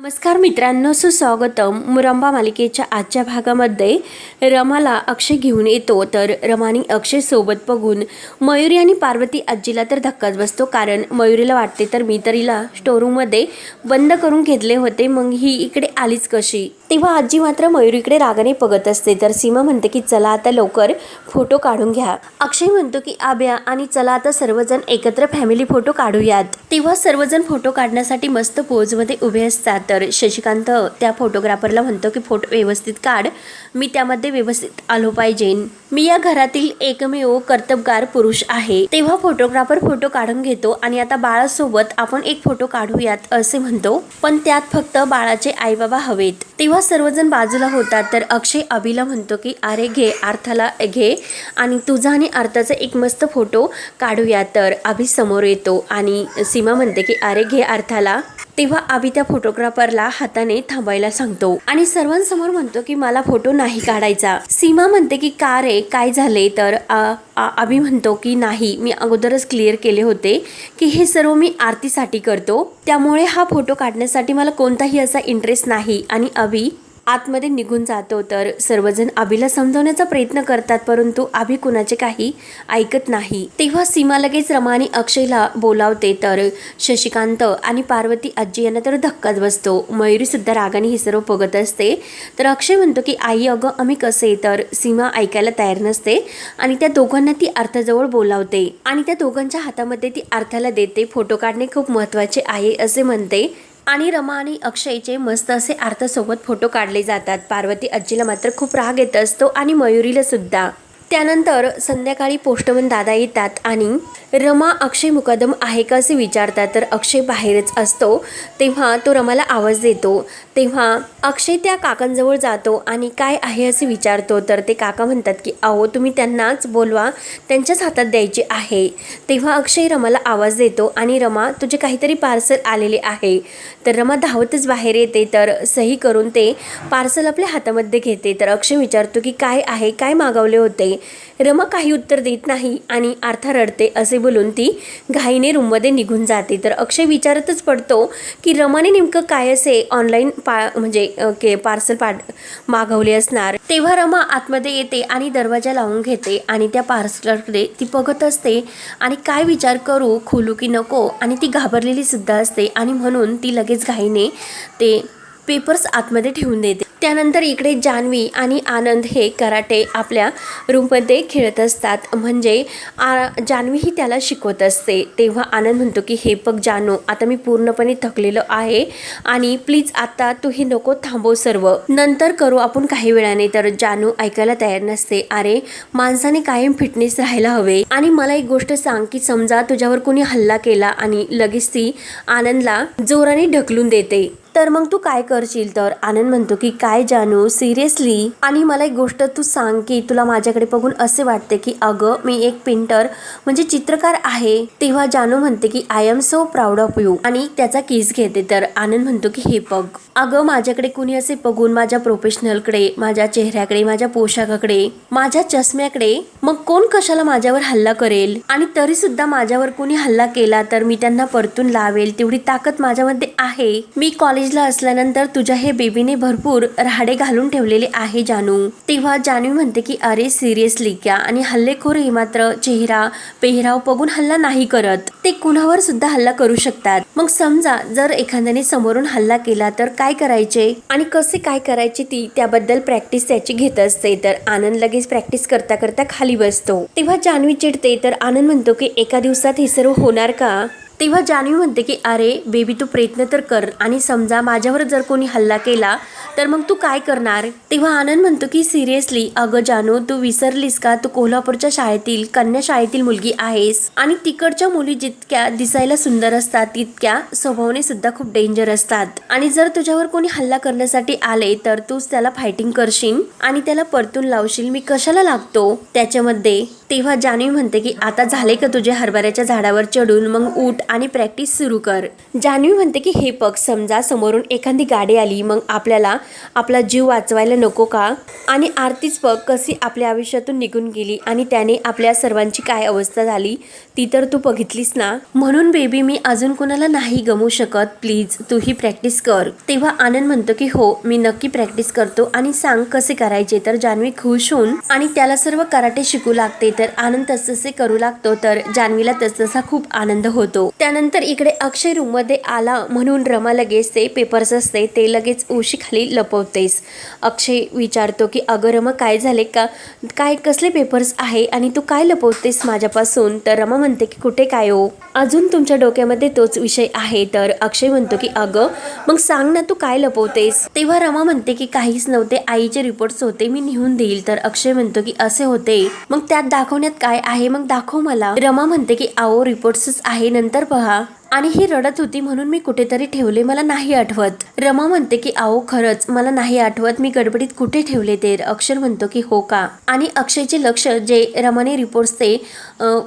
नमस्कार मित्रांनो सुस्वागतम. मुरंबा मालिकेच्या आजच्या भागामध्ये रमाला अक्षय घेऊन येतो. तर रमानी अक्षय सोबत बघून मयुरी आणि पार्वती आजीला तर धक्काच बसतो. कारण मयुरीला वाटते तर मी तर हिला स्टोरूममध्ये बंद करून घेतले होते. मग ही इकडे आलीच कशी? तेव्हा आजी मात्र मयुरीकडे रागाने बघत असते. तर सीमा म्हणते की चला आता लवकर फोटो काढून घ्या. अक्षय म्हणतो की आब्या आणि चला आता सर्वजण एकत्र फॅमिली फोटो काढूयात. तेव्हा सर्वजण फोटो काढण्यासाठी मस्त पोजमध्ये उभे असतात. तर शशिकांत त्या फोटोग्राफरला म्हणतो की फोटो व्यवस्थित काढ. मी त्यामध्ये व्यवस्थित आलो पाहिजे. मी या घरातील एकमेव कर्तबगार पुरुष आहे. तेव्हा फोटोग्राफर फोटो काढून घेतो आणि आता बाळासोबत आपण एक फोटो काढूयात असे म्हणतो. पण त्यात फक्त बाळाचे आई बाबा हवेत. तेव्हा सर्वजण बाजूला होतात तर अक्षय अभिला म्हणतो की अरे घे अर्थाला घे आणि तुझा आणि अर्थाचा एक मस्त फोटो काढूया. तर अभि समोर येतो आणि सीमा म्हणते की अरे घे अर्थाला. तेव्हा अभि त्या फोटोग्राफर फोटोग्राफरला हाताने थांबायला सांगतो. आणि सर्वांसमोर म्हणतो की मला फोटो नाही काढायचा. सीमा म्हणते की का रे? काय झाले? तर आ- अभि म्हणतो की नाही मी अगोदरच क्लिअर केले होते की हे सर्व मी आरतीसाठी करतो. त्यामुळे हा फोटो काढण्यासाठी मला कोणताही असा इंटरेस्ट नाही. आणि अभि आतमध्ये निघून जातो तर सर्वजण आभीला समजवण्याचा प्रयत्न करतात परंतु आभी कुणाचे काही ऐकत नाही. तेव्हा सीमा लगेच रमानी अक्षयला बोलावते तर शशिकांत आणि पार्वती आजी यांना तर धक्काच बसतो. मयुरीसुद्धा रागाने हे सर्व बघत असते. तर अक्षय म्हणतो की आई अगं आम्ही कसे तर सीमा ऐकायला तयार नसते आणि त्या दोघांना ती अर्थाजवळ बोलावते. आणि त्या दोघांच्या हातामध्ये ती अर्थाला देते फोटो काढणे खूप महत्त्वाचे आहे असे म्हणते. आणि रमा आणि अक्षयचे मस्त असे अर्थासोबत फोटो काढले जातात. पार्वती आजीला मात्र खूप राग येत असतो आणि मयुरीला सुद्धा. त्यानंतर संध्याकाळी पोस्टमन दादा येतात आणि रमा अक्षय मुकदम आहे का असे विचारतात. तर अक्षय बाहेरच असतो. तेव्हा तो रमाला आवाज देतो. तेव्हा अक्षय त्या काकांजवळ जातो आणि काय आहे असे विचारतो. तर ते काका म्हणतात की अहो तुम्ही त्यांनाच बोलवा. त्यांच्याच हातात द्यायचे आहे. तेव्हा अक्षय रमाला आवाज देतो आणि रमा तुझे काहीतरी पार्सल आलेले आहे. तर रमा धावतच बाहेर येते. तर सही करून ते पार्सल आपल्या हातामध्ये घेते. तर अक्षय विचारतो की काय आहे? काय मागवले होते? रमा काही उत्तर देत नाही आणि आर्था रडते असे बोलून ती घाईने रूममध्ये निघून जाते. तर अक्षय विचारतच पडतो की रमाने नेमकं काय असे ऑनलाईन पा म्हणजे के पार्सल पा मागवले असणार? तेव्हा रमा आतमध्ये येते आणि दरवाजा लावून घेते आणि त्या पार्सलकडे ती बघत असते. आणि काय विचार करू खोलू की नको? आणि ती घाबरलेली सुद्धा असते आणि म्हणून ती लगेच घाईने ते पेपर्स आतमध्ये ठेवून देते. त्यानंतर इकडे जान्हवी आणि आनंद हे कराटे आपल्या रूममध्ये खेळत असतात. म्हणजे आ जान्हवी ही त्याला शिकवत असते. तेव्हा आनंद म्हणतो की हे बघ जानू आता मी पूर्णपणे थकलेलो आहे आणि प्लीज आता तू हे नको थांबव सर्व. नंतर करू आपण काही वेळाने. तर जानू ऐकायला तयार नसते. अरे माणसाने कायम फिटनेस राहायला हवे. आणि मला एक गोष्ट सांग की समजा तुझ्यावर कोणी हल्ला केला आणि लगेच ती आनंदला जोराने ढकलून देते. तर मग तू काय करशील? तर आनंद म्हणतो की काय जानू सिरियसली आणि मला एक गोष्ट तू सांग की तुला माझ्याकडे बघून असे वाटते की अगं मी एक पेंटर म्हणजे चित्रकार आहे. तेव्हा जानू म्हणते की I am so proud of you आणि त्याचा किस घेते. तर आनंद म्हणतो की हे बघ अगं माझ्याकडे कुणी असे बघून माझ्या प्रोफेशनलकडे माझ्या चेहऱ्याकडे माझ्या पोशाखाकडे माझ्या चष्म्याकडे मग कोण कशाला माझ्यावर हल्ला करेल? आणि तरी सुद्धा माझ्यावर कुणी हल्ला केला तर मी त्यांना परतून लावेल. तेवढी ताकद माझ्यामध्ये आहे. मी कॉलेजला असल्यानंतर तुझ्या हे बेबीने भरपूर राहाडे घालून ठेवलेले आहे जानू. तेव्हा जानवी म्हणते की अरे सिरियसली क्या? आणि हल्लेखोर हे मात्र चेहरा पेहराव बघून हल्ला नाही करत. ते कुणावर सुद्धा हल्ला करू शकतात. मग समजा जर एखाद्याने समोरून हल्ला केला तर काय करायचे? आणि कसे काय करायचे ती त्याबद्दल प्रॅक्टिस त्याची घेत असते. तर आनंद लगेच प्रॅक्टिस करता करता खाली बसतो. तेव्हा जानवी चिडते. तर आनंद म्हणतो की एका दिवसात हे सर्व होणार का? तेव्हा जान्हवी म्हणते की अरे बेबी तू प्रयत्न तर कर आणि समजा माझ्यावर जर कोणी हल्ला केला तर मग तू काय करणार? तेव्हा आनंद म्हणतो की सिरियसली अगं जानू तू विसरलीस का? तू कोल्हापूरच्या शाळेतील कन्या शाळेतील मुलगी आहेस आणि तिकडच्या मुली जितक्या दिसायला सुंदर असतात तितक्या स्वभावने सुद्धा खूप डेंजर असतात. आणि जर तुझ्यावर कोणी हल्ला करण्यासाठी आले तर तूच त्याला फायटिंग करशील आणि त्याला परतून लावशील. मी कशाला लागतो? त्याच्यामध्ये तेव्हा जान्हवी म्हणते की आता झाले का तुझे हरभऱ्याच्या झाडावर चढून? मग उठ आणि प्रॅक्टिस सुरू कर. जान्हवी म्हणते की हे पग समजा समोरून एखादी गाडी आली मग आपल्याला आपला जीव वाचवायला नको का? आणि आरतीच पग कशी आपल्या आयुष्यातून निघून गेली आणि त्याने आपल्या सर्वांची काय अवस्था झाली ती तर तू बघितलीस ना? म्हणून बेबी मी अजून कोणाला नाही गमू शकत. प्लीज तू ही प्रॅक्टिस कर. तेव्हा आनंद म्हणतो की हो मी नक्की प्रॅक्टिस करतो आणि सांग कसे करायचे. तर जान्हवी खुश होऊन आणि त्याला सर्व कराटे शिकू लागते. तर आनंद तसतसे करू लागतो तर जान्हवीला तसतसा खूप आनंद होतो. त्यानंतर इकडे अक्षय रूममध्ये आला म्हणून रमा लगेच ते पेपर्स असते ते लगेच उशीखाली लपवतेस. अक्षय विचारतो की अगं रमा काय झाले का? काय कसले पेपर्स आहे आणि तू काय लपवतेस माझ्यापासून? तर रमा म्हणते की कुठे काय हो? अजून तुमच्या डोक्यामध्ये तोच विषय आहे तर अक्षय म्हणतो की अगं मग सांग ना तू काय लपवतेस? तेव्हा रमा म्हणते की काहीच नव्हते आईचे रिपोर्ट्स होते मी लिहून देईल. तर अक्षय म्हणतो की असे होते. मग त्यात दाखव दाखवण्यात काय आहे मग दाखव मला. रमा म्हणते की आओ रिपोर्ट्सच आहे. नंतर पहा. आणि ही रडत होती म्हणून मी कुठेतरी ठेवले. मला नाही आठवत. रमा म्हणते की आओ खरंच मला नाही आठवत. मी गडबडीत कुठे ठेवले ते? अक्षर म्हणतो की हो का? आणि अक्षयचे लक्ष जे रमाने रिपोर्ट्स ते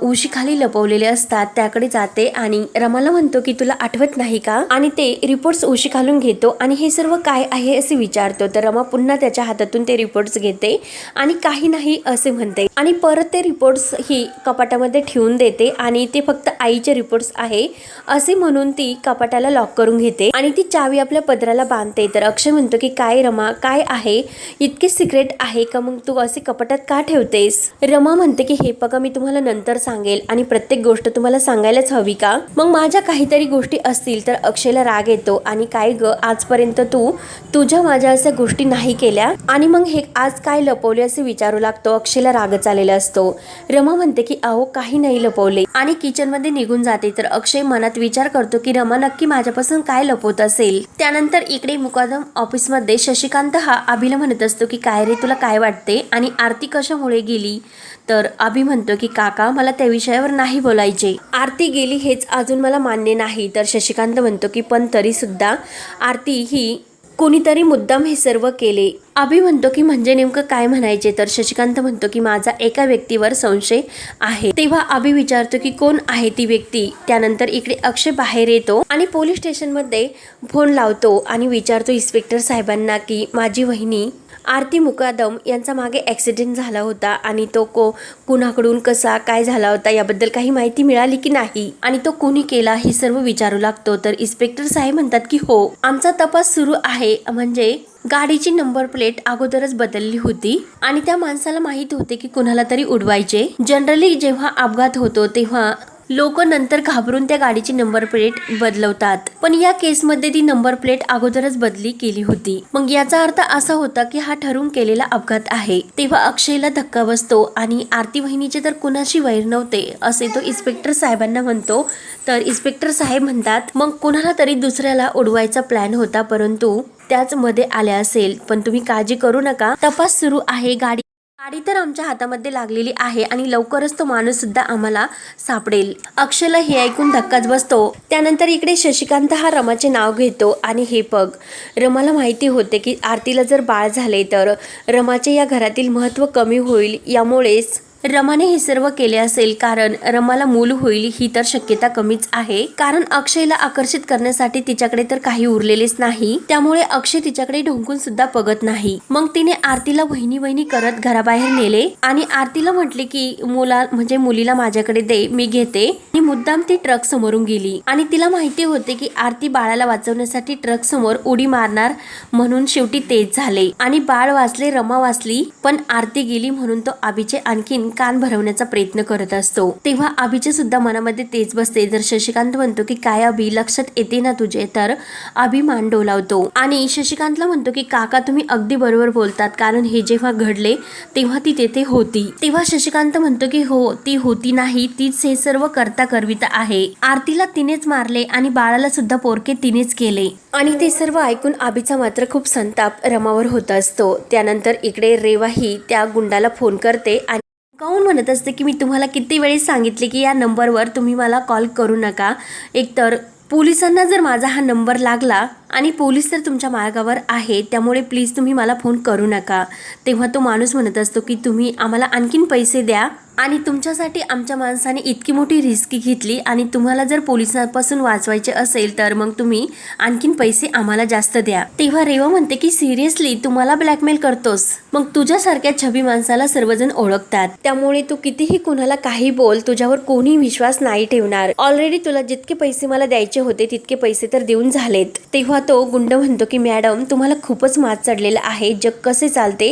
उशीखाली लपवलेले असतात त्याकडे जाते आणि रमाला म्हणतो की तुला आठवत नाही का? आणि ते रिपोर्ट्स उशी खालून घेतो आणि हे सर्व काय आहे असे विचारतो. तर रमा पुन्हा त्याच्या हातातून ते रिपोर्ट्स घेते आणि काही नाही असे म्हणते. आणि परत ते रिपोर्ट्स ही कपाटामध्ये ठेवून देते आणि ते फक्त आईचे रिपोर्ट्स आहे. असे म्हणून ती कपाटाला लॉक करून घेते आणि ती चावी आपल्या पदराला बांधते. तर अक्षय म्हणतो की काय रमा काय आहे? इतके सिक्रेट आहे का मग तू असे कपाटात का ठेवतेस? रमा म्हणते की हे बघा मी तुम्हाला नंतर सांगेल आणि प्रत्येक गोष्ट तुम्हाला सांगायलाच हवी का? मग माझ्या काहीतरी गोष्टी असतील तर अक्षयला राग येतो आणि काय ग आजपर्यंत तू तुझ्या माझ्या अशा गोष्टी नाही केल्या? आणि मग हे आज काय लपवले असे विचारू लागतो अक्षयला रागच आलेला असतो. रमा म्हणते की अहो काही नाही लपवले. आणि किचनमध्ये निघून जाते. तर अक्षय मनात विचार करतो की रमा नक्की माझ्यापासून काय लपवत असेल? त्यानंतर इकडे मुकादम ऑफिसमध्ये शशिकांत हा अभिला म्हणत असतो की काय रे तुला काय वाटते? आणि आरती कशामुळे गेली? तर अभि म्हणतो की काका मला त्या विषयावर नाही बोलायचे. आरती गेली हेच अजून मला मान्य नाही. तर शशिकांत म्हणतो की पण तरीसुद्धा आरती ही कोणीतरी मुद्दाम हे सर्व केले. अभि म्हणतो की म्हणजे नेमकं काय म्हणायचे? तर शशिकांत म्हणतो की माझा एका व्यक्तीवर संशय आहे. तेव्हा अभि विचारतो की कोण आहे ती व्यक्ती? त्यानंतर इकडे अक्षय बाहेर येतो आणि पोलीस स्टेशनमध्ये फोन लावतो आणि विचारतो इन्स्पेक्टर साहेबांना की माझी वहिनी आरती मुकादम यांचा मागे ॲक्सिडेंट झाला होता आणि तो को कुणाकडून कसा काय झाला होता याबद्दल काही माहिती मिळाली की नाही? आणि तो कोणी केला हे सर्व विचारू लागतो. तर इन्स्पेक्टर साहेब म्हणतात की हो. आमचा तपास सुरू आहे. म्हणजे गाडीची नंबर प्लेट अगोदरच बदलली होती आणि त्या माणसाला माहीत होते की कुणाला तरी उडवायचे. जनरली जेव्हा अपघात होतो तेव्हा लोक नंतर घाबरून त्या गाडीची नंबर प्लेट बदलवतात. पण या केसमध्ये ती नंबर प्लेट अगोदरच बदली केली होती. मग याचा अर्थ असा होता की हा ठरून केलेला अपघात आहे. तेव्हा अक्षयला धक्का बसतो आणि आरती वहिनीचे तर कुणाशी वैर नव्हते असे तो इन्स्पेक्टर साहेबांना म्हणतो. तर इन्स्पेक्टर साहेब म्हणतात मग कुणाला तरी दुसऱ्याला उडवायचा प्लॅन होता परंतु त्याच मध्ये आल्या असेल. पण तुम्ही काळजी करू नका. तपास सुरू आहे. गाडी गाडी तर आमच्या हातामध्ये लागलेली आहे आणि लवकरच तो माणूस सुद्धा आम्हाला सापडेल. अक्षला हे ऐकून धक्काच बसतो. त्यानंतर इकडे शशिकांत हा रमाचे नाव घेतो आणि हे बघ रमाला माहिती होते की आरतीला जर बाळ झाले तर रमाचे या घरातील महत्त्व कमी होईल. यामुळेच रमाने हे सर्व केले असेल कारण रमाला मूल होईल ही तर शक्यता कमीच आहे. कारण अक्षयला आकर्षित करण्यासाठी तिच्याकडे तर काही उरलेलेच नाही. त्यामुळे अक्षय तिच्याकडे ढोंकून सुद्धा बघत नाही. मग तिने आरतीला वहिनी वहिनी करत घराबाहेर नेले आणि आरतीला म्हटले की मुला म्हणजे मुलीला माझ्याकडे दे मी घेते. आणि मुद्दाम ती ट्रक समोरून गेली. आणि तिला माहिती होते की आरती बाळाला वाचवण्यासाठी ट्रक समोर उडी मारणार म्हणून शेवटी तेच झाले. आणि बाळ वाचले रमा वाचली पण आरती गेली म्हणून तो आबीचे आणखीन कान भरवण्याचा प्रयत्न करत असतो. तेव्हा अभिच्या सुद्धा मनामध्ये तेच बसते. जर शशिकांत म्हणतो की काय अभि लक्षात येते ना तुझे? तर अभि मान डोलावतो. आणि शशिकांतला म्हणतो की काका तुम्ही अगदी बरोबर बोलतात. कारण हे जेव्हा घडले तेव्हा ती तेथे होती. तेव्हा शशिकांत म्हणतो की हो ती होती नाही. तीच हे सर्व करता करविता आहे. आरतीला तिनेच मारले आणि बाळाला सुद्धा पोरके तिनेच केले. आणि ते सर्व ऐकून आबीचा मात्र खूप संताप रमावर होत असतो. त्यानंतर इकडे रेवाही त्या गुंडाला फोन करते आणि काऊन म्हणत असते की मी तुम्हाला किती वेळेस सांगितले की या नंबरवर तुम्ही मला कॉल करू नका? एकतर पोलिसांना जर माझा हा नंबर लागला आणि पोलीस तर तुमच्या मार्गावर आहे त्यामुळे प्लीज तुम्ही मला फोन करू नका. तेव्हा तो माणूस म्हणत असतो की तुम्ही आम्हाला आणखीन पैसे द्या. आणि तुमच्यासाठी आमच्या माणसाने इतकी मोठी रिस्क घेतली आणि तुम्हाला जर पोलिसांपासून वाचवायचे असेल तर मग तुम्ही आणखीन पैसे आम्हाला जास्त द्या. तेव्हा रेवा म्हणते की सिरियसली तुम्हाला ब्लॅकमेल करतोस. मग तुझ्यासारख्या छबी माणसाला सर्वजण ओळखतात. त्यामुळे तू कितीही कुणाला काही बोल तुझ्यावर कोणी विश्वास नाही ठेवणार. ऑलरेडी तुला जितके पैसे मला द्यायचे होते तितके पैसे तर देऊन झालेत. तेव्हा तो गुंड म्हणतो की मॅडम तुम्हाला खूपच मात चढलेलं आहे. जग कसे चालते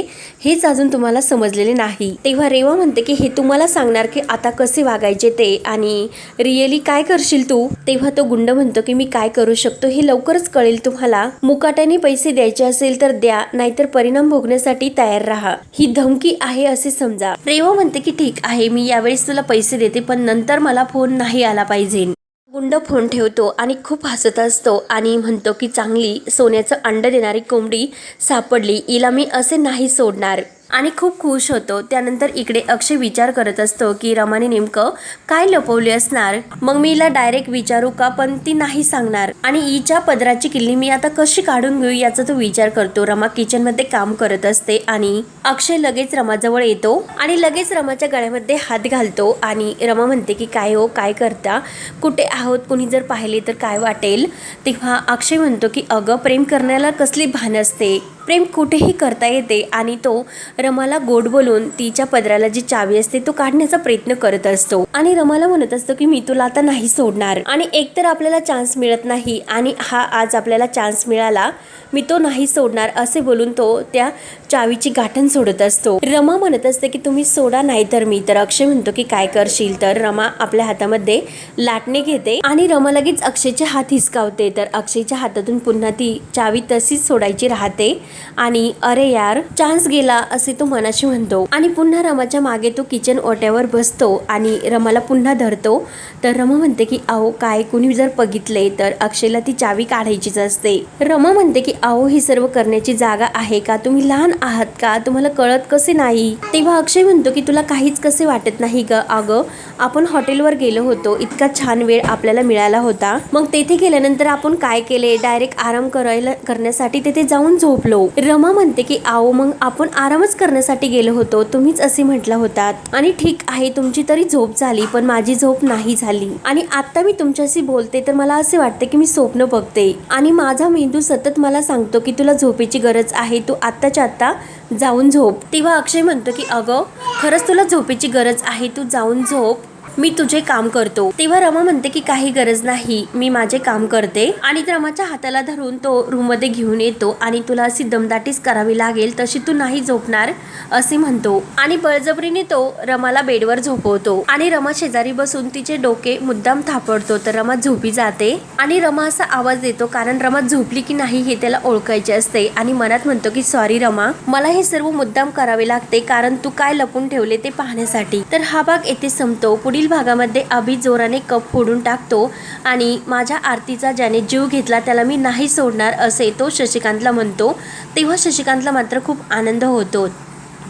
हेच अजून तुम्हाला समजलेले नाही. तेव्हा रेवा म्हणते की हे तुम्हाला सांगणार की आता कसे वागायचे ते आणि रिअली काय करशील तू? तेव्हा तो गुंड म्हणतो की मी काय करू शकतो हे लवकरच कळेल तुम्हाला. मुकाट्याने पैसे द्यायचे असेल तर द्या नाहीतर परिणाम भोगण्यासाठी तयार राहा. ही धमकी आहे असे समजा. रेवा म्हणते की ठीक आहे मी यावेळेस तुला पैसे देते पण नंतर मला फोन नाही आला पाहिजे. गुंड फोन ठेवतो आणि खूप हसत असतो आणि म्हणतो की चांगली सोन्याचं अंड देणारी कोंबडी सापडली हिला मी असे नाही सोडणार. आणि खूप खुश होतो. त्यानंतर इकडे अक्षय विचार करत असतो की रमाने नेमकं काय लपवले असणार? मग मी हिला डायरेक्ट विचारू का? पण ती नाही सांगणार. आणि हिच्या पदराची किल्ली मी आता कशी काढून घेऊ याचा तो विचार करतो. रमा किचनमध्ये काम करत असते आणि अक्षय लगेच रमाजवळ येतो आणि लगेच रमाच्या गळ्यामध्ये हात घालतो आणि रमा म्हणते की काय हो? काय करता? कुठे आहोत? कुणी जर पाहिले तर काय वाटेल? तेव्हा अक्षय म्हणतो की अगं प्रेम करण्याला कसली भान असते? प्रेम कुठेही करता येते आणि तो रमाला गोड बोलून तिच्या पदराला जी चावी असते तो काढण्याचा प्रयत्न करत असतो. आणि रमाला म्हणत असतो की मी तुला आता नाही सोडणार. आणि एकतर आपल्याला चान्स मिळत नाही आणि हा आज आपल्याला चान्स मिळाला मी तो नाही सोडणार असे बोलून तो त्या चावीची गाठण सोडत असतो. रमा म्हणत असते की तुम्ही सोडा नाही तर मी. तर अक्षय म्हणतो की काय करशील? तर रमा आपल्या हातामध्ये लाटणे घेते आणि रमा लगेच अक्षयचे हात हिसकावते. तर अक्षयच्या हातातून पुन्हा ती चावी तशीच सोडायची राहते. आणि अरे यार चान्स गेला असे तो मनाशी म्हणतो. आणि पुन्हा रमाच्या मागे तो किचन ओट्यावर बसतो आणि रमाला पुन्हा धरतो. तर रमा म्हणते की अहो काय? कुणी जर बघितले तर अक्षयला ती चावी काढायचीच असते. रमा म्हणते की अहो ही सर्व करण्याची जागा आहे का? तुम्ही लहान आहात का? तुम्हाला कळत कसे नाही? तेव्हा अक्षय म्हणतो की तुला काहीच कसे वाटत नाही ग? अगं आपण हॉटेलवर गेलो होतो. इतका छान वेळ आपल्याला मिळाला होता. मग तेथे गेल्यानंतर आपण काय केले? डायरेक्ट आराम करायला करण्यासाठी तेथे जाऊन झोपलो. रमा म्हणते की आओ मग आपण आरामच करण्यासाठी गेलो होतो. तुम्हीच असे म्हटला होतात आणि ठीक आहे तुमची तरी झोप झाली पण माझी झोप नाही झाली. आणि आता मी तुमच्याशी बोलते तर मला असे वाटते की मी स्वप्न बघते. आणि माझा मेंदू सतत मला सांगतो की तुला झोपेची गरज आहे तू आत्ताच्या आत्ता जाऊन झोप. तेव्हा अक्षय म्हणतो की अगं खरंच तुला झोपेची गरज आहे तू जाऊन झोप. मी तुझे काम करतो. तेव्हा रमा म्हणते की काही गरज नाही मी माझे काम करते. आणि रमाच्या हाताला धरून तो रूममध्ये घेऊन येतो आणि तुला अशी दमदाटीच करावी लागेल तशी तू नाही झोपणार असे म्हणतो. आणि बळजबरीने तो रमाला बेडवर झोपवतो. आणि रमा शेजारी बसून तिचे डोके मुद्दाम थापडतो तर रमा झोपी जाते. आणि रमा असा आवाज देतो कारण रमा झोपली की नाही हे त्याला ओळखायचे असते. आणि मनात म्हणतो की सॉरी रमा मला हे सर्व मुद्दाम करावे लागते कारण तू काय लपून ठेवले ते पाहण्यासाठी. तर हा भाग येथे संपतो. पुढील भागामध्ये अभि जोराने कप फोडून टाकतो आणि माझ्या आरतीचा ज्याने जीव घेतला त्याला मी नाही सोडणार असे तो शशिकांतला म्हणतो. तेव्हा शशिकांतला मात्र खूप आनंद होतो.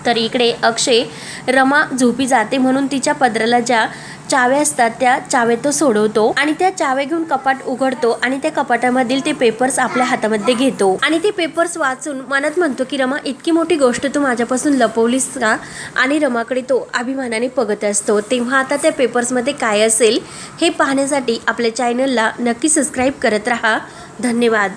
तर इकडे अक्षय रमा झोपी जाते म्हणून तिच्या पदराला ज्या चाव्या असतात त्या चावे तो सोडवतो आणि त्या चावे घेऊन कपाट उघडतो आणि त्या कपाटामधील ते पेपर्स आपल्या हातामध्ये घेतो. आणि ते पेपर्स वाचून मनात म्हणतो की रमा इतकी मोठी गोष्ट तू माझ्यापासून लपवलीस का? आणि रमाकडे तो अभिमानाने बघत असतो. तेव्हा आता त्या पेपर्समध्ये काय असेल हे पाहण्यासाठी आपल्या चॅनलला नक्की सबस्क्राईब करत राहा. धन्यवाद.